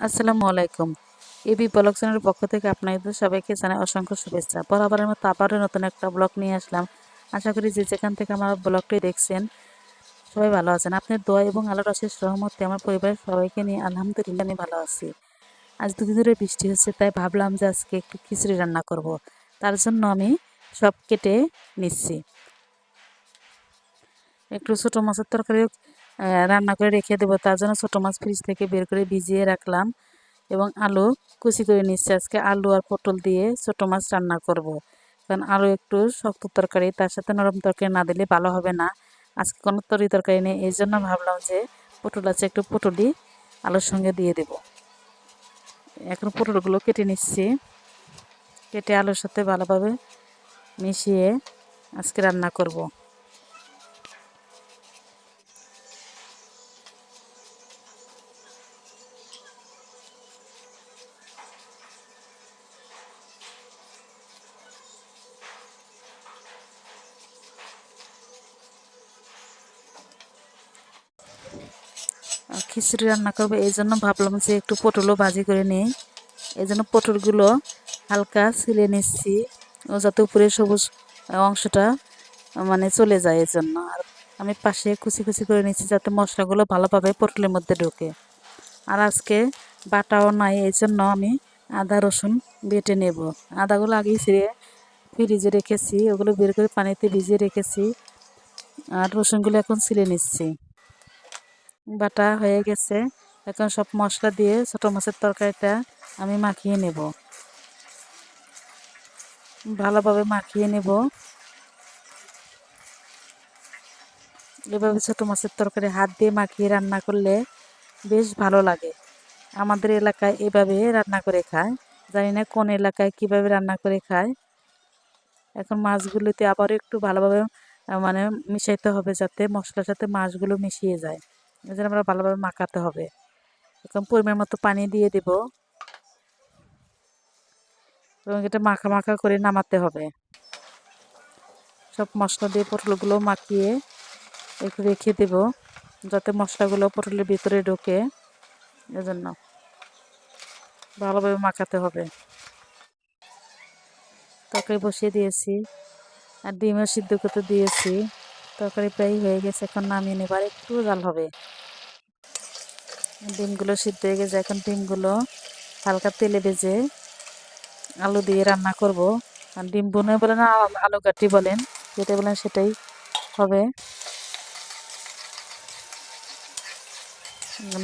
আসসালামু আলাইকুম। AB blog চ্যানেলের পক্ষ থেকে আপনাদের সবাইকে জানাই অসংখ্য শুভেচ্ছা। বরাবরের মতো আবারও নতুন একটা ব্লগ নিয়ে আসলাম। আশা করি যে যেখান থেকে আমার ব্লগটি দেখছেন, সবাই ভালো আছেন। আপনার দোয়া এবং আলোর অশেষ রহমতে আমার পরিবারের সবাইকে নিয়ে আলহামদুলিল্লাহ আমি ভালো আছি। আজ দুদিন ধরে বৃষ্টি হচ্ছে, তাই ভাবলাম যে আজকে একটু খিচড়ি রান্না করব। তার জন্য আমি সব কেটে নিচ্ছি। একটু ছোটো মাছের তরকারি রান্না করে রেখে দেবো। তার জন্য ছোটো মাছ ফ্রিজ থেকে বের করে ভিজিয়ে রাখলাম এবং আলু কুচি করে নিচ্ছি। আজকে আলু আর পটল দিয়ে ছোটো মাছ রান্না করব। কারণ আলু একটু শক্ত তরকারি, তার সাথে নরম তরকারি না দিলে ভালো হবে না। আজকে কোনো তরি তরকারি নেই, এই জন্য ভাবলাম যে পটল আছে একটু পটলই আলুর সঙ্গে দিয়ে দেব। এখন পটলগুলো কেটে নিচ্ছি। কেটে আলুর সাথে ভালোভাবে মিশিয়ে আজকে রান্না করব। খিচুড়ি রান্না করব। এই জন্য ভাবলাম যে একটু পটলও ভাজি করে নিই। এই জন্য পটলগুলো হালকা ছিলে নিচ্ছি, ও যাতে উপরে সবুজ অংশটা মানে চলে যায় এই জন্য। আর আমি পাশে কুচি কুচি করে নিচ্ছি যাতে মশলাগুলো ভালোভাবে পটলের মধ্যে ঢোকে। আর আজকে বাটাও নাই, এই জন্য আমি আদা, রসুন বেটে নেব। আদাগুলো আগেই ছিঁড়ে ফ্রিজে রেখেছি, ওগুলো বের করে পানিতে ভিজিয়ে রেখেছি। আর রসুনগুলো এখন ছিলে নিচ্ছি। বাটা হয়ে গেছে। এখন সব মশলা দিয়ে ছোটো মাছের তরকারিটা আমি মাখিয়ে নেব। ভালোভাবে মাখিয়ে নেব। এভাবে ছোটো মাছের তরকারি হাত দিয়ে মাখিয়ে রান্না করলে বেশ ভালো লাগে। আমাদের এলাকায় এভাবে রান্না করে খায়। জানি না কোন এলাকায় কীভাবে রান্না করে খায়। এখন মাছগুলোতে আবার একটু ভালোভাবে মানে মিশাইতে হবে যাতে মশলার সাথে মাছগুলো মিশিয়ে যায়। এই জন্য আমরা ভালোভাবে মাখাতে হবে। এখন পরিমাণ মতো পানি দিয়ে দেব। এবং এটা মাখা মাখা করে নামাতে হবে। সব মশলা দিয়ে পটলগুলো মাখিয়ে একটু রেখে দেব, যাতে মশলাগুলো পটলের ভিতরে ঢোকে। এজন্য ভালোভাবে মাখাতে হবে। তরকারি বসিয়ে দিয়েছি। আর ডিমও সিদ্ধ করতে দিয়েছি। তরকারি প্রায় হয়ে গেছে, এখন নামিয়ে নেবার একটু জাল হবে। ডিমগুলো সিদ্ধ হয়ে গেছে, এখন ডিমগুলো হালকা তেলে ভেজে আলু দিয়ে রান্না করব। আর ডিম বনে বলেন আলু গাটি বলেন, যেটা বলেন সেটাই হবে।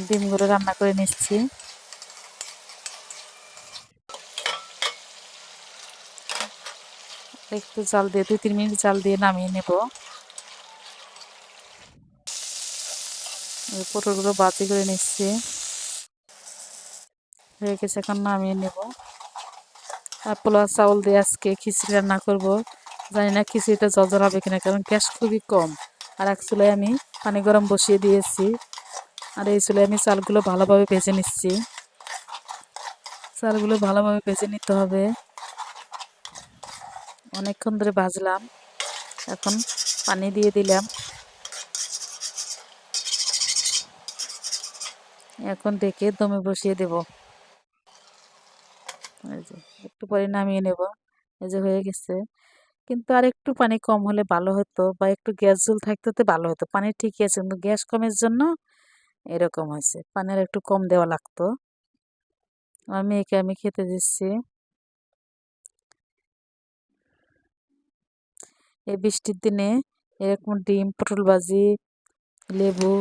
ডিমগুলো রান্না করে নিচ্ছি। একটু জাল দিয়ে, দুই, তিন মিনিট জাল দিয়ে নামিয়ে নেব। পটলগুলো বাতি করে নিচ্ছি। হয়ে গেছে, এখন নামিয়ে নেব। আর পোলা চাউল দিয়ে আজকে খিচড়ি রান্না করব। জানি না খিচুড়িটা জল হবে কিনা, কারণ গ্যাস খুবই কম। আর এক চুলায় আমি পানি গরম বসিয়ে দিয়েছি। আর এই চুলায় আমি চালগুলো ভালোভাবে ভেজে নিচ্ছি। চালগুলো ভালোভাবে ভেজে নিতে হবে। অনেকক্ষণ ধরে ভাজলাম। এখন পানি দিয়ে দিলাম। এখন ডেকে দমে বসিয়ে দেব। একটু পরে নামিয়ে নেব। এই যে হয়ে গেছে। কিন্তু আর একটু পানি কম হলে ভালো হতো বা একটু গ্যাস জল থাকতে তো ভালো হতো। পানি ঠিকই আছে, কিন্তু গ্যাস কমের জন্য এরকম হয়েছে। পানি আর একটু কম দেওয়া লাগতো। আমার মেয়েকে আমি খেতে দিচ্ছি। এই বৃষ্টির দিনে এরকম ডিম, পটল ভাজি, লেবু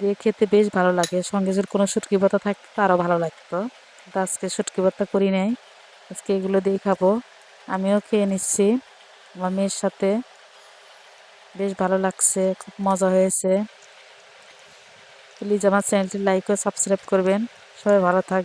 দিয়ে খেতে বেশ ভালো লাগে। সঙ্গে যদি কোনো শুটকি পাতা থাকতো আরও ভালো লাগতো। কিন্তু আজকে শুটকি পাতা করি নাই। আজকে এগুলো দিয়ে খাব। আমিও খেয়ে নিচ্ছি। আমার মেয়ের সাথে বেশ ভালো লাগছে, খুব মজা হয়েছে। প্লিজ আমার চ্যানেলটি লাইক ও সাবস্ক্রাইব করবেন। সবাই ভালো থাকবে